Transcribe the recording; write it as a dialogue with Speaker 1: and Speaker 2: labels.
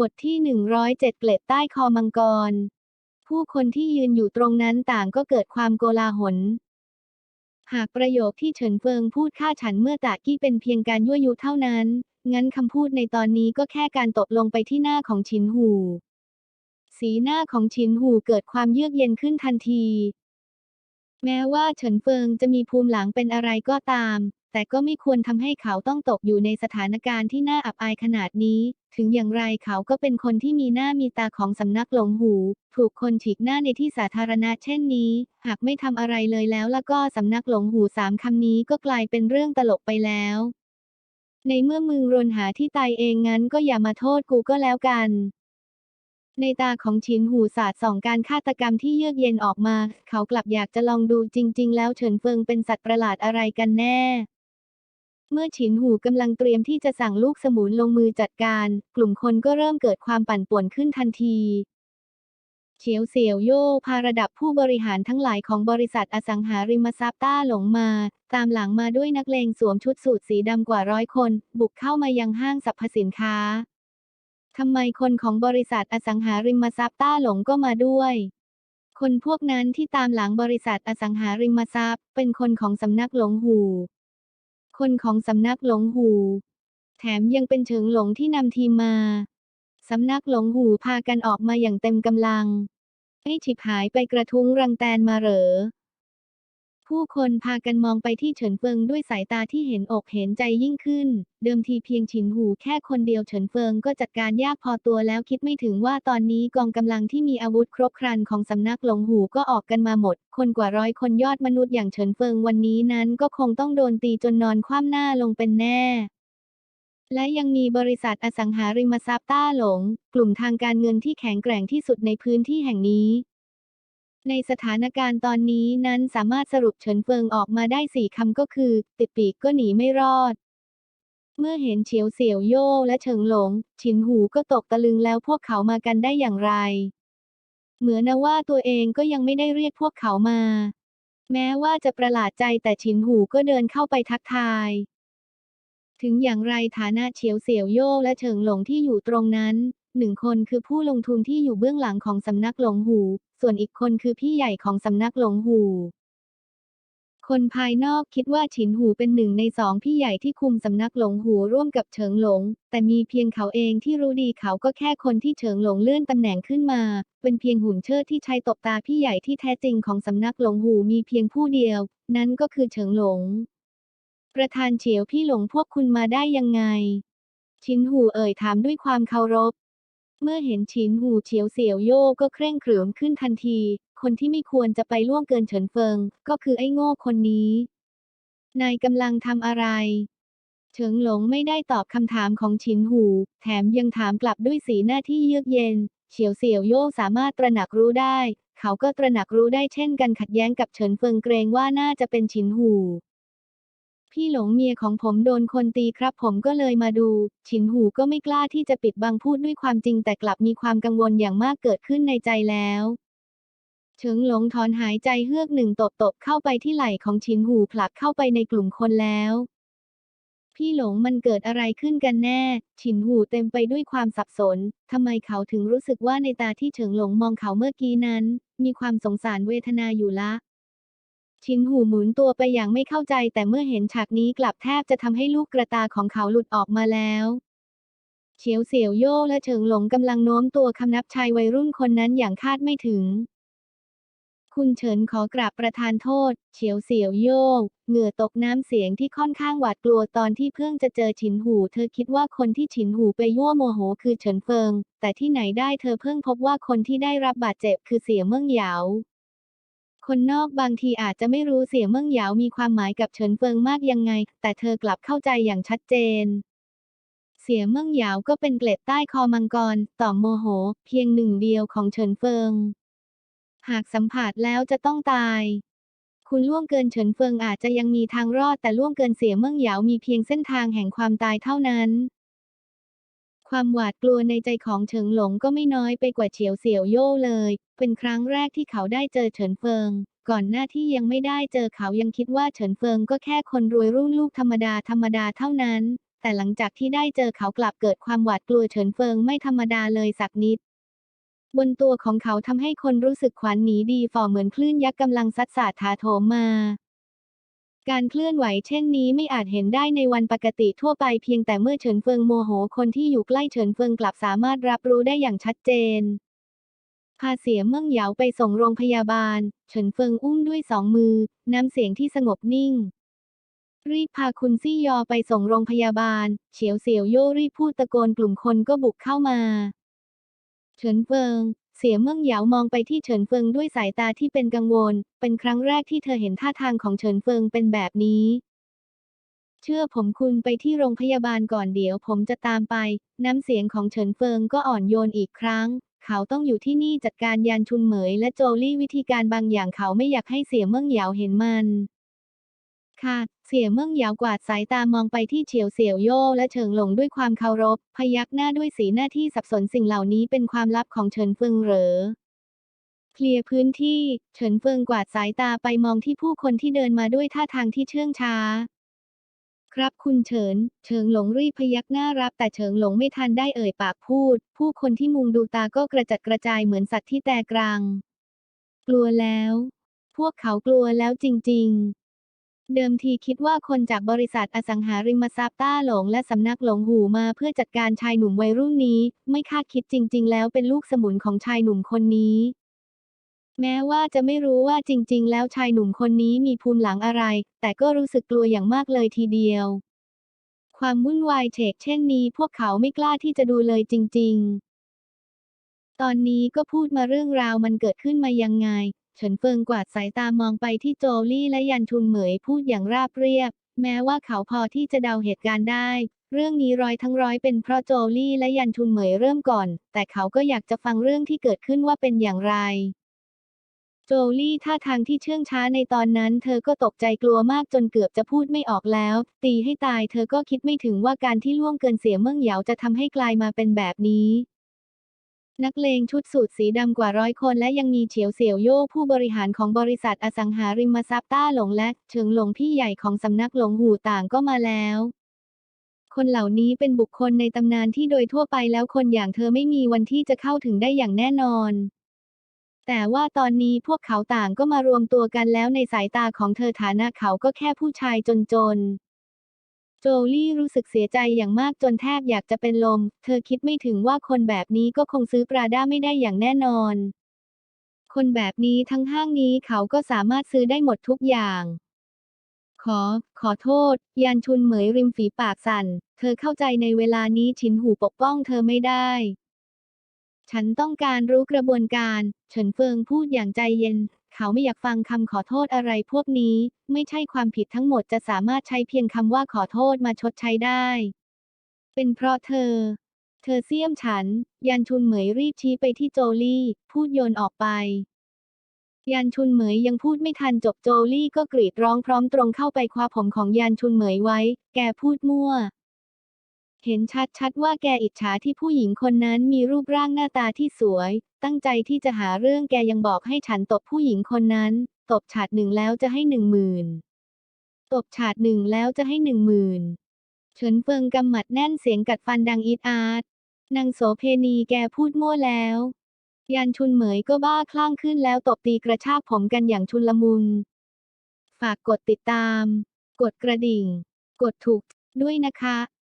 Speaker 1: บทที่ 107 เกล็ดใต้คอมังกร ผู้คนที่ยืนอยู่ตรงนั้นต่างก็เกิดความโกลาหล หากประโยคที่เฉินเฟิงพูดฆ่าฉันเมื่อตะกี้เป็นเพียงการยั่วยุเท่านั้น งั้นคำพูดในตอนนี้ก็แค่การตบลงไปที่หน้าของฉินหู สีหน้าของฉินหูเกิดความเยือกเย็นขึ้นทันที แม้ว่าเฉินเฟิงจะมีภูมิหลังเป็นอะไรก็ตาม แต่ก็ไม่ควรทำให้เขาต้องตกอยู่ในสถานการณ์ที่น่าอับอายขนาดนี้ ถึงอย่างไรเขาก็เป็นคนที่มีหน้ามีตาของสำนักหลงหู ถูกคนฉีกหน้าในที่สาธารณะเช่นนี้ หากไม่ทำอะไรเลยแล้วแล้วก็สำนักหลงหูสามคำนี้ก็กลายเป็นเรื่องตลกไปแล้ว ในเมื่อมึงรนหาที่ตายเองงั้นก็อย่ามาโทษกูก็แล้วกันในตาของชินหูศาสาดส่องการฆาตกรรมที่เยือกเย็นออกมา เขากลับอยากจะลองดูจริง ๆ แล้วเฉินเฟิงเป็นสัตว์ประหลาดอะไรกันแน่ เมื่อฉินหูกำลังเตรียมที่จะสั่งลูกสมุนลงมือจัดการ กลุ่มคนก็เริ่มเกิดความปั่นป่วนขึ้นทันทีเฉียวเสี่ยวโย่พาระดับผู้บริหารทั้งหลายของบริษัทอสังหาริมทรัพย์ต้าหลงมา ตามหลังมาด้วยนักเลงสวมชุดสูทสีดำกว่าร้อยคน บุกเข้ามายังห้างสรรพสินค้าทำไมคนของบริษัทอสังหาริมทรัพย์ต้าหลงก็มาด้วย คนพวกนั้นที่ตามหลังบริษัทอสังหาริมทรัพย์ เป็นคนของสำนักหลงหู คนของสำนักหลงหู แถมยังเป็นเฉิงหลงที่นำทีมมาสำนักหลงหูพากันออกมาอย่างเต็มกำลังให้ฉิบหายไปกระทุ้งรังแตนมาเหรอ ผู้คนพากันมองไปที่เฉินเฟิงด้วยสายตาที่เห็นอกเห็นใจยิ่งขึ้น เดิมทีเพียงฉินหูแค่คนเดียวเฉินเฟิงก็จัดการยากพอตัวแล้วคิดไม่ถึงว่าตอนนี้กองกำลังที่มีอาวุธครบครันของสำนักหลงหูก็ออกกันมาหมด คนกว่าร้อยคนยอดมนุษย์อย่างเฉินเฟิงวันนี้นั้นก็คงต้องโดนตีจนนอนคว่ำหน้าลงเป็นแน่และยังมีบริษัทอสังหาริมทรัพย์ต้าหลง กลุ่มทางการเงินที่แข็งแกร่งที่สุดในพื้นที่แห่งนี้ ในสถานการณ์ตอนนี้นั้นสามารถสรุปเฉินเฟิงออกมาได้สี่คำก็คือ ติดปีกก็หนีไม่รอด เมื่อเห็นเฉียวเสี่ยวโย่และเฉิงหลง ฉินหูก็ตกตะลึงแล้วพวกเขามากันได้อย่างไร เหมือนนะว่าตัวเองก็ยังไม่ได้เรียกพวกเขามา แม้ว่าจะประหลาดใจแต่ฉินหูก็เดินเข้าไปทักทายถึงอย่างไรฐานะเฉียวเสี่ยวโย่และเฉิงหลงที่อยู่ตรงนั้น หนึ่งคนคือผู้ลงทุนที่อยู่เบื้องหลังของสำนักหลงหู ส่วนอีกคนคือพี่ใหญ่ของสำนักหลงหูคนภายนอกคิดว่าฉินหูเป็นหนึ่งในสองพี่ใหญ่ที่คุมสำนักหลงหูร่วมกับเฉิงหลง แต่มีเพียงเขาเองที่รู้ดีเขาก็แค่คนที่เฉิงหลงเลื่อนตำแหน่งขึ้นมา เป็นเพียงหุ่นเชิดที่ใช้ตบตาพี่ใหญ่ที่แท้จริงของสำนักหลงหูมีเพียงผู้เดียว นั่นก็คือเฉิงหลง ประธานเฉียวพี่หลงพวกคุณมาได้ยังไงชินหูเอ่ยถามด้วยความเคารพ เมื่อเห็นชินหูเฉียวเสี่ยวโย่ก็เคร่งขรึมขึ้นทันที คนที่ไม่ควรจะไปล่วงเกินเฉินเฟิง ก็คือไอ้โง่คนนี้ นายกำลังทำอะไร เฉิงหลงไม่ได้ตอบคำถามของชินหู แถมยังถามกลับด้วยสีหน้าที่เยือกเย็น เฉียวเสี่ยวโย่สามารถตระหนักรู้ได้ เขาก็ตระหนักรู้ได้เช่นกันขัดแย้งกับเฉินเฟิงเกรงว่าน่าจะเป็นชินหู พี่หลงเมียของผมโดนคนตีครับ ผมก็เลยมาดู ฉินหูก็ไม่กล้าที่จะปิดบังพูดด้วยความจริงแต่กลับมีความกังวลอย่างมากเกิดขึ้นในใจแล้วเฉิงหลงถอนหายใจเฮือกหนึ่งตบตบเข้าไปที่ไหล่ของฉินหูผลักเข้าไปในกลุ่มคนแล้ว พี่หลงมันเกิดอะไรขึ้นกันแน่ ฉินหูเต็มไปด้วยความสับสนทำไมเขาถึงรู้สึกว่าในตาที่เฉิงหลงมองเขาเมื่อกี้นั้น มีความสงสารเวทนาอยู่ละ ชินหูหมุนตัวไปอย่างไม่เข้าใจ แต่เมื่อเห็นฉากนี้กลับแทบจะทำให้ลูกกระตาของเขาหลุดออกมาแล้วเฉียวเสี่ยวโย่และเฉิงหลงกำลังโน้มตัวคำนับชายวัยรุ่นคนนั้นอย่างคาดไม่ถึง คุณเฉินขอกราบประทานโทษ เฉียวเสี่ยวโย่เหงื่อตกน้ำเสียงที่ค่อนข้างหวาดกลัวตอนที่เพิ่งจะเจอฉินหู เธอคิดว่าคนที่ฉินหูไปยั่วโมโหคือเฉินเฟิง แต่ที่ไหนได้เธอเพิ่งพบว่าคนที่ได้รับบาดเจ็บคือเสี่ยเมิ่งเหยา คนนอกบางทีอาจจะไม่รู้เสี่ยเมิ่งเหยาวมีความหมายกับเฉินเฟิงมากยังไง แต่เธอกลับเข้าใจอย่างชัดเจน เสี่ยเมิ่งเหยาวก็เป็นเกล็ดใต้คอมังกร ต่อมโมโห เพียงหนึ่งเดียวของเฉินเฟิง หากสัมผัสแล้วจะต้องตาย คุณล่วงเกินเฉินเฟิงอาจจะยังมีทางรอดแต่ล่วงเกินเสี่ยเมิ่งเหยาวมีเพียงเส้นทางแห่งความตายเท่านั้น ความหวาดกลัวในใจของเฉิงหลงก็ไม่น้อยไปกว่าเฉียวเสี่ยวโย่เลย เป็นครั้งแรกที่เขาได้เจอเฉินเฟิง ก่อนหน้าที่ยังไม่ได้เจอเขายังคิดว่าเฉินเฟิงก็แค่คนรวยรุ่นลูกธรรมดาธรรมดาเท่านั้น แต่หลังจากที่ได้เจอเขากลับเกิดความหวาดกลัวเฉินเฟิงไม่ธรรมดาเลยสักนิด บนตัวของเขาทำให้คนรู้สึกขวัญหนีดีฝ่อเหมือนคลื่นยักษ์กำลังซัดสาดถาโถมมา การเคลื่อนไหวเช่นนี้ไม่อาจเห็นได้ในวันปกติทั่วไปเพียงแต่เมื่อเฉินเฟิงโมโหคนที่อยู่ใกล้เฉินเฟิงกลับสามารถรับรู้ได้อย่างชัดเจน พาเสียเมื่องเหยาไปส่งโรงพยาบาล เฉินเฟิงอุ้มด้วยสองมือ น้ำเสียงที่สงบนิ่ง รีบพาคุณซี่ยอไปส่งโรงพยาบาล เฉียวเสี่ยวโย่รีบพูดตะโกนกลุ่มคนก็บุกเข้ามา เฉินเฟิง เสียเมื่องเหยามองไปที่เฉินเฟิงด้วยสายตาที่เป็นกังวล เป็นครั้งแรกที่เธอเห็นท่าทางของเฉินเฟิงเป็นแบบนี้ เชื่อผมคุณไปที่โรงพยาบาลก่อนเดี๋ยวผมจะตามไป น้ำเสียงของเฉินเฟิงก็อ่อนโยนอีกครั้ง เขาต้องอยู่ที่นี่จัดการยานชุนเหมยและโจลี่วิธีการบางอย่างเขาไม่อยากให้เสียเมื่องเหยาเห็นมัน ค่ะ เสี่ยเมื่องหยาวกวาดสายตามองไปที่เฉียวเสี่ยวโย่และเฉิงหลงด้วยความเคารพ พยักหน้าด้วยสีหน้าที่สับสนสิ่งเหล่านี้เป็นความลับของเฉินเฟิงเหรอเคลียร์พื้นที่ เฉินเฟิงกวาดสายตาไปมองที่ผู้คนที่เดินมาด้วยท่าทางที่เชื่องช้า ครับคุณเฉิน เฉิงหลงรีบพยักหน้ารับ แต่เฉิงหลงไม่ทันได้เอ่ยปากพูด ผู้คนที่มุงดูตาก็กระจัดกระจายเหมือนสัตว์ที่แตกรัง กลัวแล้ว พวกเขากลัวแล้วจริง ๆ เดิมทีคิดว่าคนจากบริษัทอสังหาริมทรัพย์ต้าหลงและสำนักหลงหูมาเพื่อจัดการชายหนุ่มวัยรุ่นนี้ ไม่คาดคิดจริง ๆ แล้วเป็นลูกสมุนของชายหนุ่มคนนี้ แม้ว่าจะไม่รู้ว่าจริง ๆ แล้วชายหนุ่มคนนี้มีภูมิหลังอะไร แต่ก็รู้สึกกลัวอย่างมากเลยทีเดียว ความวุ่นวายเฉกเช่นนี้ พวกเขาไม่กล้าที่จะดูเลยจริง ๆ ตอนนี้ก็พูดมาเรื่องราวมันเกิดขึ้นมายังไง เฉินเฟิงกวาดสายตามองไปที่โจลี่และยันทุนเหมยพูดอย่างราบเรียบ แม้ว่าเขาพอที่จะเดาเหตุการณ์ได้ เรื่องนี้ร้อยทั้งร้อยเป็นเพราะโจลี่และยันทุนเหมยเริ่มก่อน แต่เขาก็อยากจะฟังเรื่องที่เกิดขึ้นว่าเป็นอย่างไร โจลี่ท่าทางที่เชื่องช้าในตอนนั้น เธอก็ตกใจกลัวมากจนเกือบจะพูดไม่ออกแล้ว ตีให้ตายเธอก็คิดไม่ถึงว่าการที่ล่วงเกินเสียเมื่องเหยาจะทำให้กลายมาเป็นแบบนี้ นักเลงชุดสูทสีดำกว่าร้อยคนและยังมีเฉียวเสี่ยวโย่ผู้บริหารของบริษัทอสังหาริมทรัพย์ต้าหลงและเฉิงหลงพี่ใหญ่ของสำนักหลงหูต่างก็มาแล้ว คนเหล่านี้เป็นบุคคลในตำนานที่โดยทั่วไปแล้วคนอย่างเธอไม่มีวันที่จะเข้าถึงได้อย่างแน่นอน แต่ว่าตอนนี้พวกเขาต่างก็มารวมตัวกันแล้วในสายตาของเธอฐานะเขาก็แค่ผู้ชายจนๆ โจลี่รู้สึกเสียใจอย่างมากจนแทบอยากจะเป็นลม เธอคิดไม่ถึงว่าคนแบบนี้ก็คงซื้อปราด้าไม่ได้อย่างแน่นอน คนแบบนี้ทั้งห้างนี้เขาก็สามารถซื้อได้หมดทุกอย่าง ขอ ขอโทษ ยานชุนเหมยริมฝีปากสั่น เธอเข้าใจในเวลานี้ฉินหูปกป้องเธอไม่ได้ ฉันต้องการรู้กระบวนการ เฉินเฟิงพูดอย่างใจเย็น เขาไม่อยากฟังคำขอโทษอะไรพวกนี้ ไม่ใช่ความผิดทั้งหมดจะสามารถใช้เพียงคำว่าขอโทษมาชดใช้ได้ เป็นเพราะเธอ เธอเสี้ยมฉัน ยันชุนเหมยรีบชี้ไปที่โจลี่ พูดโยนออกไป ยันชุนเหมยยังพูดไม่ทันจบโจลี่ก็กรีดร้องพร้อมตรงเข้าไปคว้าผมของยันชุนเหมยไว้ แกพูดมั่ว เห็นชัดๆว่าแกอิจฉาที่ผู้หญิงคนนั้นมีรูปร่างหน้าตาที่สวย ตั้งใจที่จะหาเรื่องแกยังบอกให้ฉันตบผู้หญิงคนนั้น ตบฉาดหนึ่งแล้วจะให้หนึ่งหมื่นตบฉาดหนึ่งแล้วจะให้หนึ่งหมื่นเฉินเฟิงกำหมัดแน่นเสียงกัดฟันดังอีดอาร์ตนางโสเพณีแกพูดมั่วแล้ว ยันชุนเหมยก็บ้าคลั่งขึ้นแล้วตบตีกระชากผมกันอย่างชุนลมุน ฝากกดติดตาม กดกระดิ่ง กดถูกด้วยนะคะ